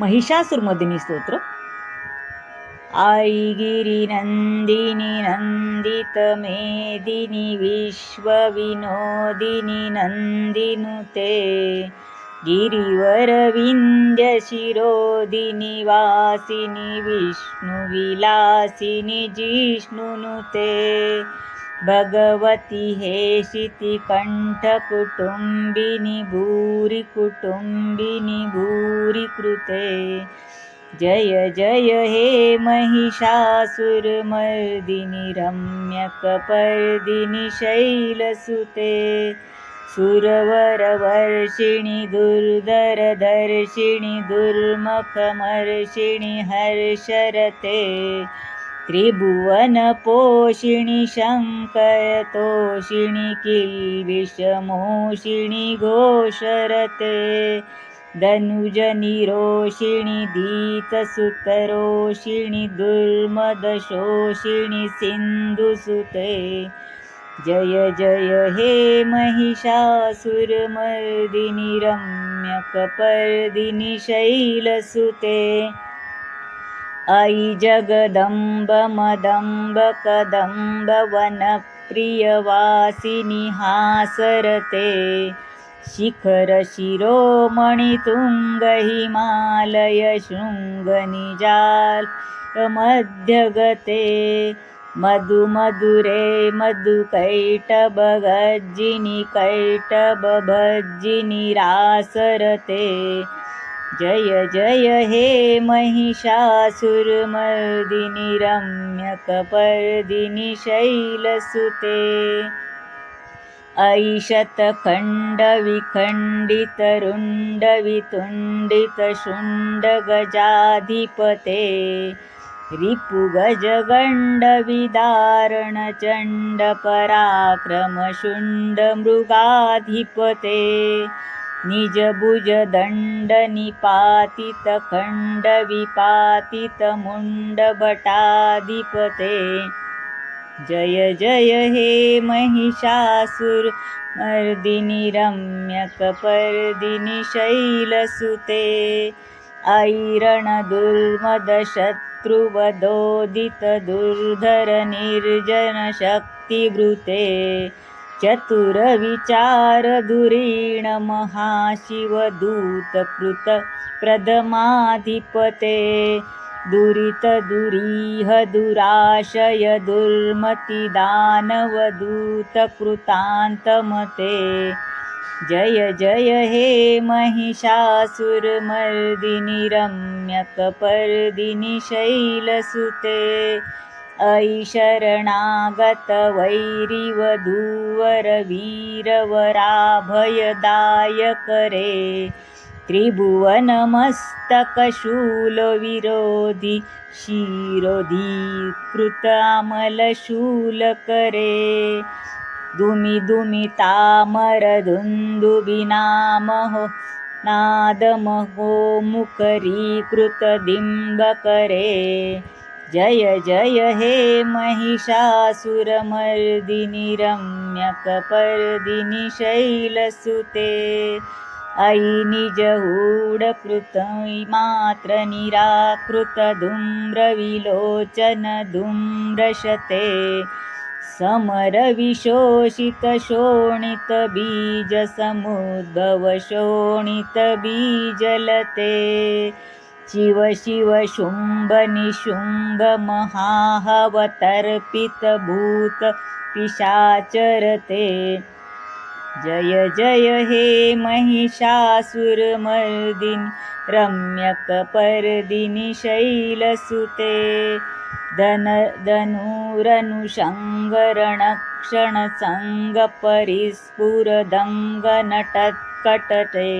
महिषासुरमदिनी स्तोत्र गिरिनन्दिनि नन्दितमेदिनि विश्वविनोदिनि नन्दिनुते गिरिवरविन्द्यशिरोदिनि वासिनि विष्णुविलासिनि जिष्णुनुते भगवति हेशितिकण्ठकुटुम्बिनि भूरि कुटुम्बिनि भूरि कृते जय जय हे महिषासुरमर्दिनि रम्यकपर्दिनि शैलसुते। सुरवरवर्षिणि दुर्धरदर्शिणि दुर्मखमर्षिणि हर्षरते त्रिभुवनपोषिणि शङ्करतोषिणि किल्बिषमोषिणि घोषरते धनुजनिरोषिणि दीतसुतरोषिणि दुर्मदशोषिणि सिन्धुसुते जय जय हे महिषासुरमर्दिनि रम्यकपर्दिनि शैलसुते अयि जगदम्ब मदम्ब कदम्ब वनप्रियवासिनि हासरते शिखरशिरोमणितुङ्गहिमालय शृङ्गनिजालमध्यगते मधुमधुरे मधुकैटभगज्जिनि कैटभज्जिनि रासरते जय जय हे महिषासुरमर्दिनि रम्यकपर्दिनि शैलसुते। ऐशतखण्डविखण्डितरुण्डवितुण्डितशुण्डगजाधिपते। रिपुगजगण्डविदारणचण्डपराक्रमशुण्डमृगाधिपते निजभुजदण्डनिपातितखण्डविपातितमुण्डभटाधिपते। जय जय हे महिषासुरमर्दिनि रम्यकपर्दिनि शैलसुते ऐरणदुर्मदशत्रुवदोदितदुर्धरनिर्जनशक्तिवृते चतुरविचारदुरीणमहाशिवदूतकृतप्रदमाधिपते दुरितदुरीह दुराशय दुर्मतिदानवदूतकृतान्तमते जय जय हे महिषासुरमर्दिनि रम्यकपर्दिनि शैलसुते ऐशरणागतवैरिवधूवरवीरवराभयदायकरे त्रिभुवनमस्तकशूलविरोधि क्षीरोधीकृतामलशूलकरे दुमिदुमितामरदुन्दुबिनामहो नादमहो करे जय जय हे महिषासुरमर्दिनि रम्यकपर्दिनि शैलसुते अयि निजहूढकृतैमात्रनिराकृतधूम्रविलोचनधूम्रशते समरविशोषितशोणितबीजसमुद्भवशोणितबीजलते शिव शिव शुम्भनिशुम्भमहाहवतर्पितभूतपिशाचरते जय जय हे महिषासुरमर्दिनि रम्यकपर्दिनि शैलसुते। धन धनुरनुषङ्गरणक्षणसङ्गपरिस्फुरदङ्गनटत्कटटे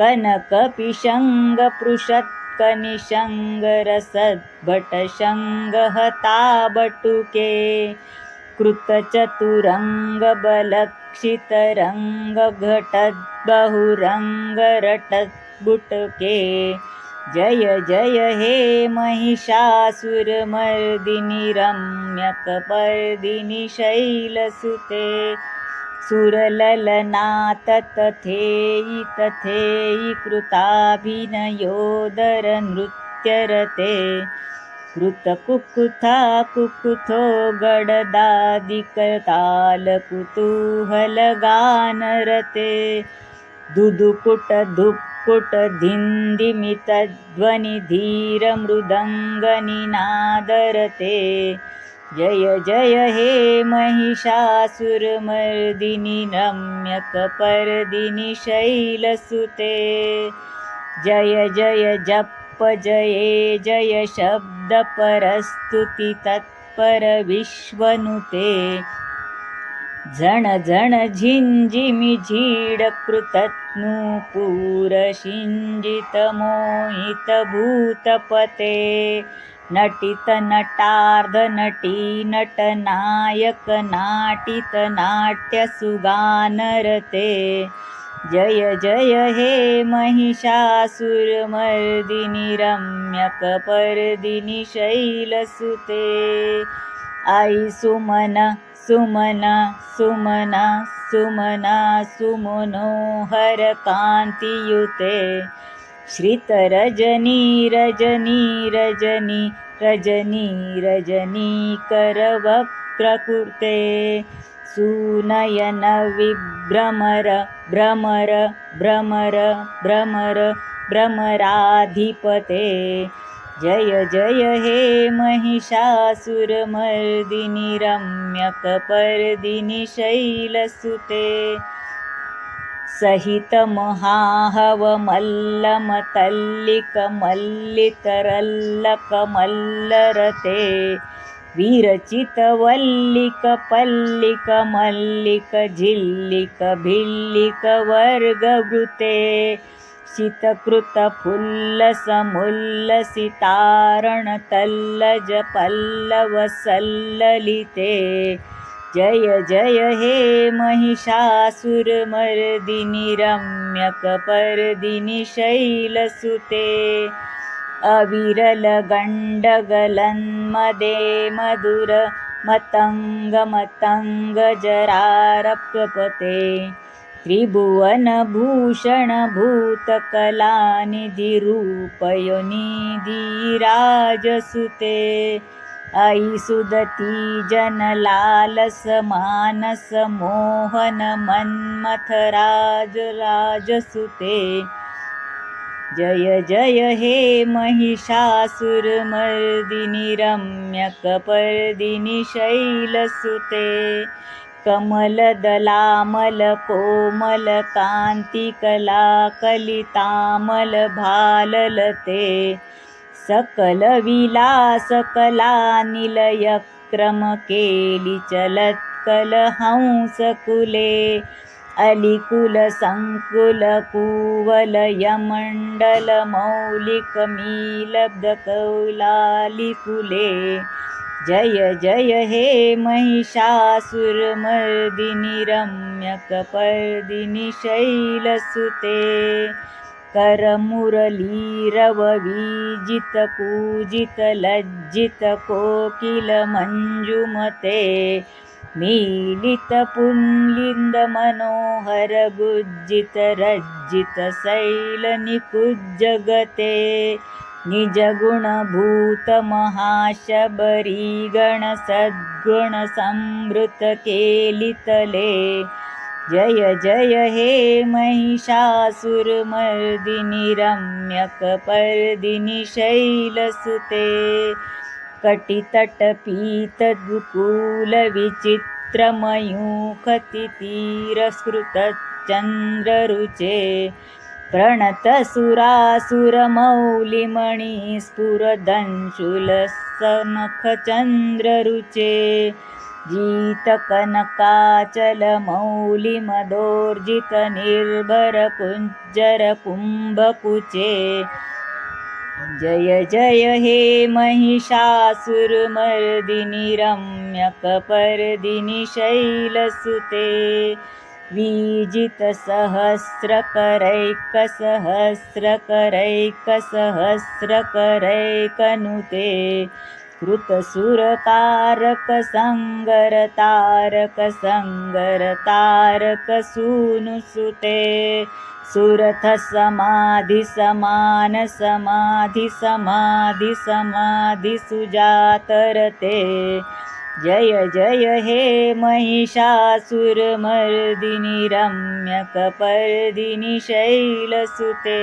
कनकपिशङ्गपृषत्कनिशङ्गरसद्भटशङ्गहताबटुके कृतचतुरङ्गबलक्षितरङ्गघटद्बहुरङ्गरटद्बुटके। जय जय हे महिषासुरमर्दिनि रम्यकपर्दिनि शैलसुते सुरललनाथ तथेयि तथेयि कृताभिनयोदरनृत्यरते कृतकुकुथा कुकुथो गडदादिकतालकुतूहलगानरते। दुदुकुटदुक्कुटधिन्दिमितध्वनिधीरमृदङ्गनिनादरते जय जय हे महिषासुरमर्दिनि रम्यकपर्दिनि शैलसुते। जय जय जप जये जय शब्दपरस्तुति तत्परविश्वनुते झण झण झिञ्झिमि झीडकृतत्नूपूरशिञ्जितमोहितभूतपते नटितनटार्धनटी नटनायकनाटितनाट्यसुगानरते जय जय हे महिषासुरमर्दिनि रम्यकपर्दिनि शैलसुते आई सुमन सुमन सुमन सुमना सुमनोहरकान्तियुते श्रितरजनी रजनी रजनी रजनी रजनीकरवक्त्रकृते सुनयनविभ्रमर भ्रमर भ्रमर भ्रमर भ्रमराधिपते। जय जय हे महिषासुरमर्दिनि रम्यकपर्दिनि शैलसुते सहितमहाहवमल्लमतल्लिकमल्लितरल्लकमल्लरते विरचितवल्लिकपल्लिकमल्लिकझिल्लिकभिल्लिकवर्गवृते शितकृतफुल्लसमुल्लसितारणतल्लजपल्लवसल्ललिते जय जय हे महिषासुरमर्दिनि रम्यकपर्दिनि शैलसुते। अविरलगण्डगलन्मदे मधुर मतङ्गमतङ्गजरारप्रपते। त्रिभुवनभूषणभूतकलानिधिरूपयोनिधिराजसुते अयि सुदती जनलालसमानसमोहनमन्मथराजराजसुते। जय जय हे महिषासुरमर्दिनि रम्यकपर्दिनि शैलसुते कमलदलामलकोमलकान्तिकलाकलितामलभाललते सकलविलासकलानिलयक्रमकेलिचलत्कलहंसकुले अलिकुलसङ्कुलकुवलयमण्डलमौलिकमीलब्धकौलालिकुले। जय जय हे महिषासुरमर्दिनि रम्यकपर्दिनि शैलसुते करमुरलीरववीजितपूजितलज्जितकोकिलमञ्जुमते मीलितपुल्लिन्दमनोहरगुज्जितरज्जितशैलनिकुज्जगते निजगुणभूतमहाशबरीगणसद्गुणसंवृतकेलितले जय जय हे महिषासुरमर्दिनि रम्यकपर्दिनि शैलसुते। कटितटपीतदुकूलविचित्रमयूखतितीरस्कृतचन्द्ररुचे प्रणतसुरासुरमौलिमणिस्फुरदंशुलसमखचन्द्ररुचे जितकनकाचलमौलिमदोर्जितनिर्भरकुञ्जरकुम्भकुचे जय जय हे महिषासुरमर्दिनि रम्यकपर्दिनि शैलसुते विजितसहस्रकरैकसहस्रकरैकसहस्रकरैकनुते कृतसुरकारक सङ्गरतारक सङ्गरतारक सूनुसुते सुरथ समाधि समान समाधि समाधि समाधि सुजातरते जय जय हे महिषासुरमर्दिनि रम्यकपर्दिनि शैलसुते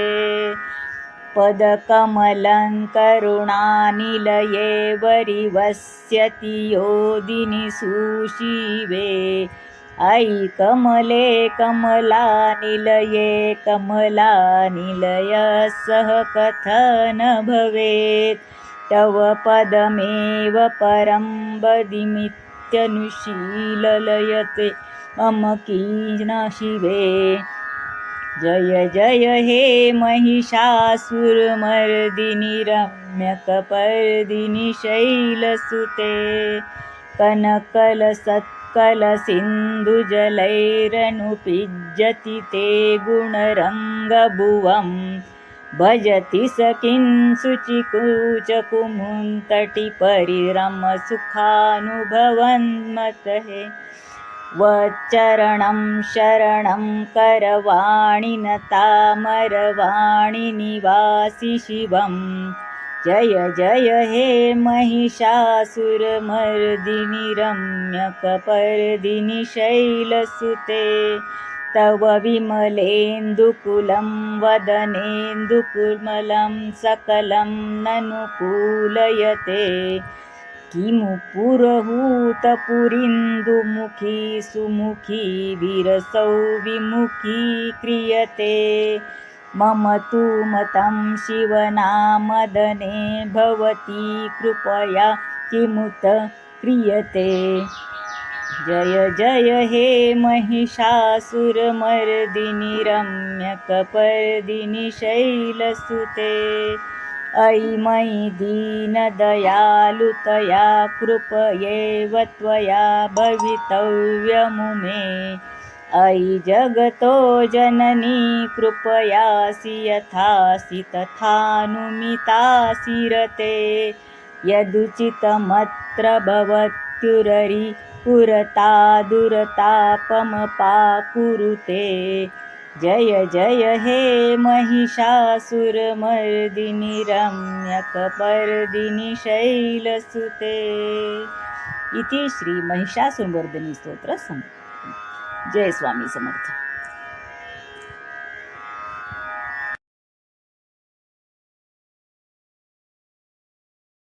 पदकमलङ्करुणानिलये वरिवस्यति योदिनि सुशिवे। अयि कमले कमलानिलये कमलानिलय सह कथन भवेत्। तव पदमेव परं बदिमित्यनुशीलयते मम कीन शिवे जय जय हे महिषासुरमर्दिनि रम्यकपर्दिनि शैलसुते। कनकलसत्कलसिन्धुजलैरनुपिज्यति ते गुणरङ्गभुवम् भजति स किंशुचिकूचकुमुन्तटिपरिरमसुखानुभवन्मतहे वच्चरणं शरणं करवाणि नतामरवाणि निवासि शिवं जय जय हे महिषासुरमर्दिनि रम्यकपर्दिनि शैलसुते तव विमलेन्दुकुलं वदनेन्दुकुमलं सकलं ननुकूलयते किमु पुरहूतपुरिन्दुमुखी सुमुखी विरसौ विमुखी क्रियते। मम तु मतं शिवनामदने भवती कृपया किमुत क्रियते। जय जय हे महिषासुरमर्दिनि रम्यकपर्दिनि शैलसुते अयि मयि दीनदयालुतया कृपयेव त्वया भवितव्यमुमे। अयि जगतो जननी कृपयासि यथासि तथानुमितासि रते। यदुचितमत्र भवत्युररि पुरता दुरतापमपाकुरुते जय जय हे महिषासुरमर्दिनि रम्यकपर्दिनि शैलसुते इति श्रीमहिषासुरमर्दिनी स्तोत्र जय स्वामी समर्थ.